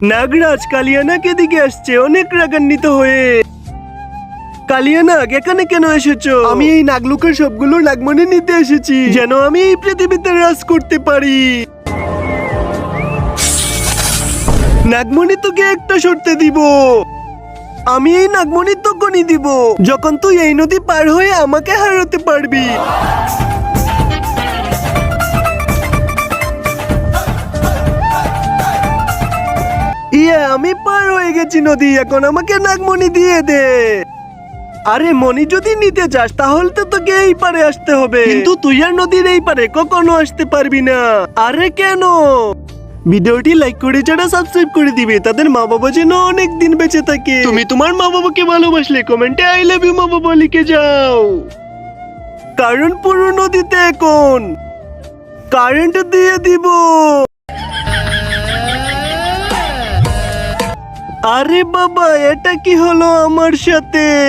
নাগরাজ কালিয়ানাক দিকে আসছে অনেক রাগান্বিত হয়ে। কালিয়ানাক এখানে কেন এসেছ? আমি এই নাগলুকের সবগুলো নাগমণি নিতে এসেছি। যেন আমি এই পৃথিবীতে রাজ করতে পারি। নাগমণি তোকে একটা সরতে দিব। আমি এই নাগমণি তখনই দিব যখন তুই এই নদী পার হয়ে আমাকে হারাতে পারবি। ইয়ে আমি পার হয়ে গেছি নদী এখন আমাকে নাগমণি দিয়ে দে। আরে মণি যদি নিতে চাস তাহলে তো তোকে এই পারে আসতে হবে। কিন্তু তুই আর নদীর এই পারে কখনো আসতে পারবি না। আরে কেন? ভিডিওটি লাইক করে যারা সাবস্ক্রাইব করে দিবে তাদের মা বাবা যেন অনেক দিন বেঁচে থাকে। তুমি তোমার মা বাবাকে ভালোবাসলে কমেন্টে আই লাভ ইউ মা বাবা লিখে যাও। কারণ পুরো নদীতে এখন কারেন্ট দিয়ে দিব। আরে বাবা এটা কি হলো আমার সাথে?